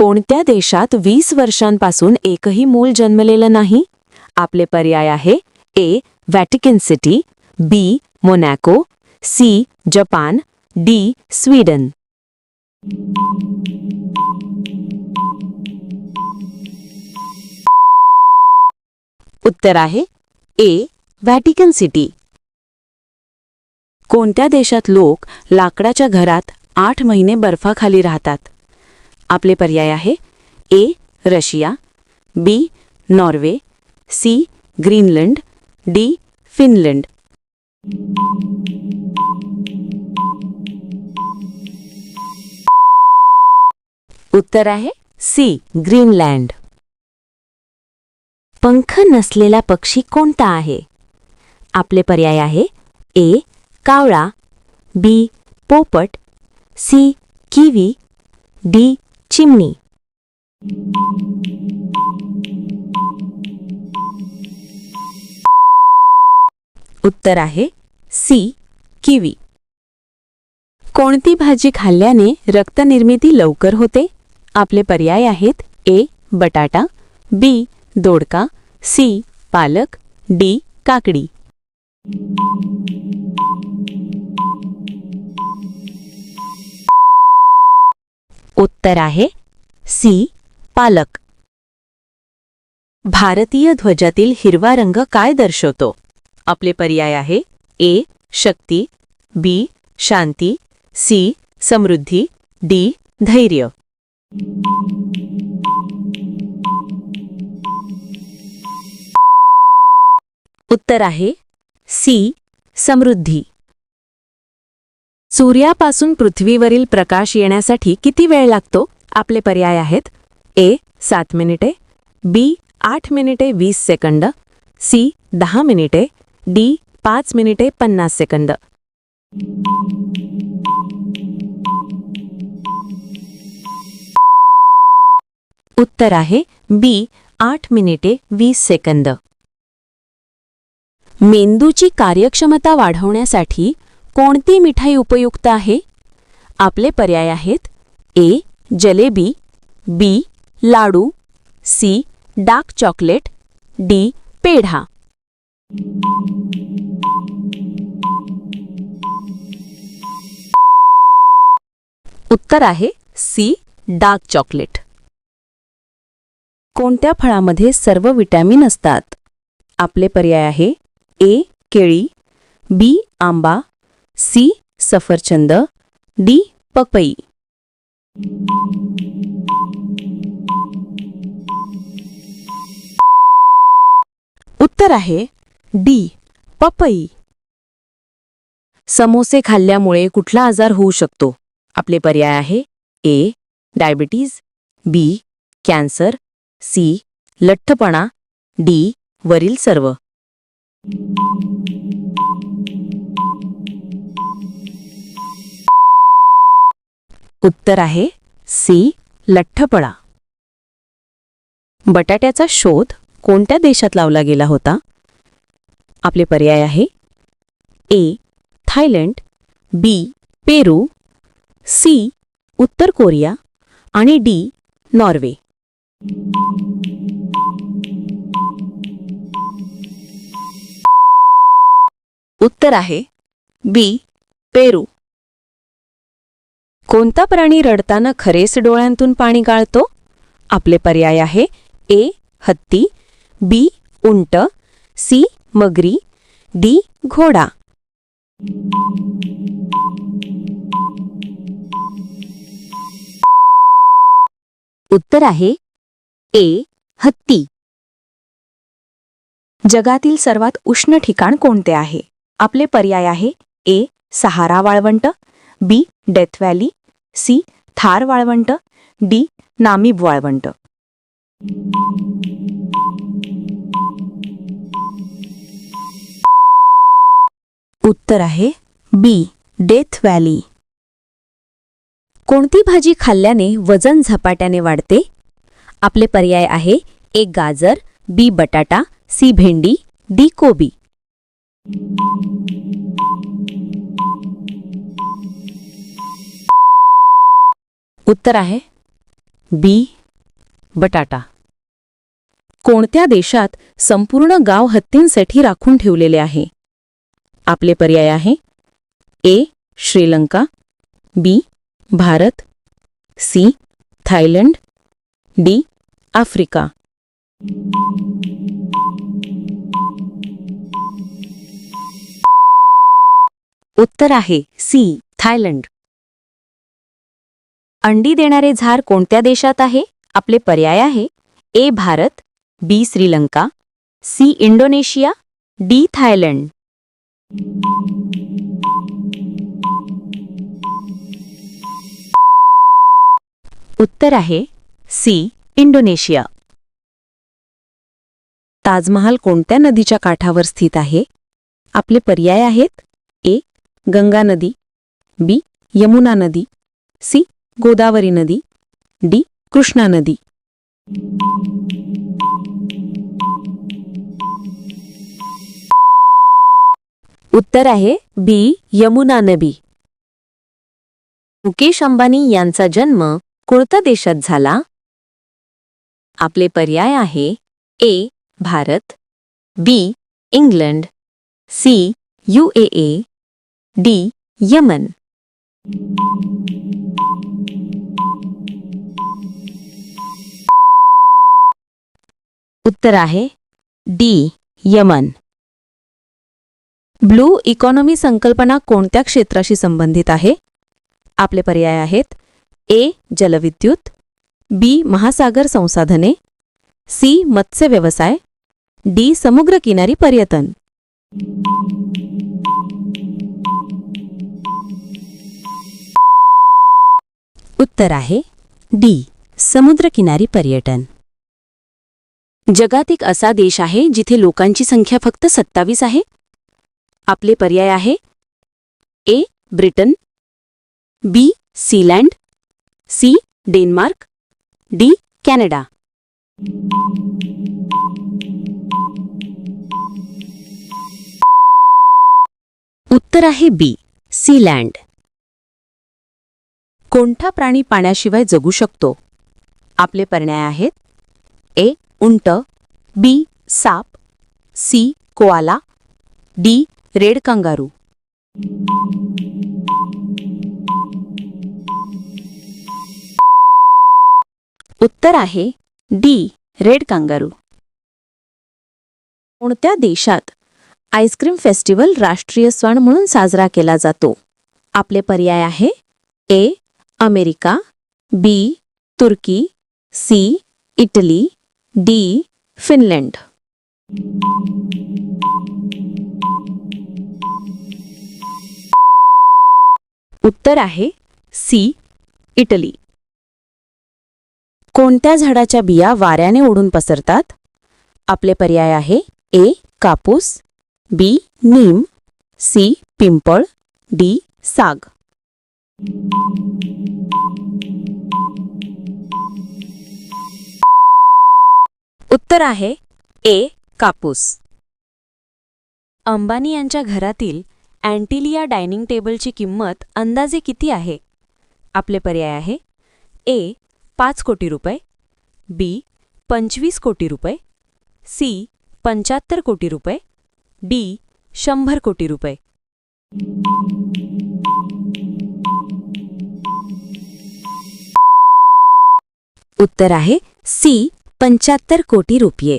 कोणत्या देशात वीस वर्षांपासून एकही मूल जन्मलेलं नाही? आपले पर्याय आहे A. Vatican City B. Monaco C. Japan D. Sweden. उत्तर आहे ए. Vatican city. कोणत्या देशात लोक लाकडाच्या घरात आठ महिने बर्फाखाली राहतात? आपले पर्याय आहे. A Russia. B Norway. C Greenland. D Finland. उत्तर आहे सी ग्रीनलँड. पंख नसलेला पक्षी कोणता आहे? आपले पर्याय आहे ए कावळा. बी पोपट. C kiwi. डी चिमणी उत्तर आहे सी, किवी. कोणती भाजी खाल्ल्याने रक्तनिर्मिती लवकर होते? आपले पर्याय आहेत ए, बटाटा, बी, दोडका, सी, पालक, डी, काकडी. उत्तर आहे सी, पालक. भारतीय ध्वजातील हिरवा रंग काय दर्शवतो? आपले पर्याय आहे ए, शक्ती, बी, शांती, सी, समृद्धी, डी, धैर्य. उत्तर आहे सी, समृद्धी. सूर्यापासून पृथ्वीवरील प्रकाश येण्यासाठी किती वेळ लागतो? आपले पर्याय आहेत. ए सात मिनिटे. बी आठ मिनिटे वीस सेकंद. सी दहा मिनिटे. डी पाच मिनिटे पन्नास सेकंद. उत्तर आहे बी आठ मिनिटे वीस सेकंद. मेंदूची कार्यक्षमता वाढवण्यासाठी कोणती मिठाई उपयुक्त आहे? आपले पर्याय आहेत A jalebi B laddoo C dark chocolate D peda. उत्तर आहे सी डार्क चॉकलेट. कोणत्या फळामध्ये सर्व विटॅमिन असतात? आपले पर्याय आहे ए केळी बी आंबा सी सफरचंद डी पपई. उत्तर आहे डी पपई. समोसे खाल्ल्यामुळे कुठला आजार होऊ शकतो? आपले पर्याय आहे A diabetes B cancer C लठ्ठपणा डी वरील सर्व. उत्तर आहे सी लठ्ठपणा. बटाट्याचा शोध कोणत्या देशात लावला गेला होता? आपले पर्याय आहे A Thailand B Peru C उत्तर कोरिया आणि डी नॉर्वे. उत्तर आहे बी पेरू. कोणता प्राणी रडताना खरेच डोळ्यांतून पाणी गाळतो? आपले पर्याय आहे ए हत्ती बी उंट सी मगरी डी घोडा. उत्तर आहे ए हत्ती. जगातील सर्वात उष्ण ठिकाण कोणते आहे? आपले पर्याय आहे ए सहारा वाळवंट B death valley C Thar वाळवंट डी नामीब वाळवंट. उत्तर आहे बी डेथ व्हॅली कोणती भाजी खाल्ल्याने वजन झपाट्याने वाढते? आपले पर्याय आहे ए गाजर बी बटाटा सी भेंडी डी कोबी. उत्तर आहे बी बटाटा. कोणत्या देशात संपूर्ण गाव हत्तींसाठी राखून ठेवलेले आहे? आपले पर्याय आहे A Sri Lanka B Bharat C Thailand D Africa. उत्तर आहे सी थायलंड. अंडी देणारे झार कोणत्या देशात आहे? आपले पर्याय आहे. A Bharat. B Sri Lanka. C Indonesia. D Thailand. उत्तर आहे. C Indonesia. ताजमहाल कोणत्या नदीच्या काठावर स्थित आहे? आपले पर्याय आहेत. ए गंगा नदी. बी यमुना नदी. सी गोदावरी नदी डी. कृष्णा नदी. उत्तर आहे बी. यमुना नदी. मुकेश अंबानी यांचा जन्म कोणत्या देशात झाला. आपले पर्याय आहे A. Bharat B. England C. UAE D. Yemen. उत्तर आहे डी यमन. ब्लू इकॉनॉमी संकल्पना कोणत्या क्षेत्राशी संबंधित आहे? आपले पर्याय आहेत ए जलविद्युत बी महासागर संसाधने सी मत्स्य व्यवसाय डी समुद्रकिनारी पर्यटन. उत्तर आहे डी समुद्रकिनारी पर्यटन. जगात एक असा देश आहे जिथे लोकांची संख्या फक्त सत्तावीस आहे. आपले पर्याय आहे. A Britain. B Sealand. C Denmark. D Canada. उत्तर आहे बी सीलँड. कोणता प्राणी पाण्याशिवाय जगू शकतो? आपले पर्याय आहेत. ए उंट बी साप C koala D red kangaroo. उत्तर आहे डी रेड कांगारू. कोणत्या देशात आईस्क्रीम फेस्टिवल राष्ट्रीय सण म्हणून साजरा केला जातो? आपले पर्याय आहे A America B Turkey C Italy D Finland. उत्तर आहे सी इटली. कोणत्या झाडाच्या बिया वाऱ्याने ओढून पसरतात? आपले पर्याय आहे ए कापूस बी नीम सी पिंपळ डी साग. उत्तर आहे ए कापूस. अंबानी यांच्या घरातील अँटिलिया डायनिंग टेबलची किंमत अंदाजे किती आहे? आपले पर्याय आहे ए पाच कोटी रुपये बी पंचवीस कोटी रुपये सी पंच्याहत्तर कोटी रुपये डी शंभर कोटी रुपये. उत्तर आहे सी पंच्याहत्तर कोटी रुपये.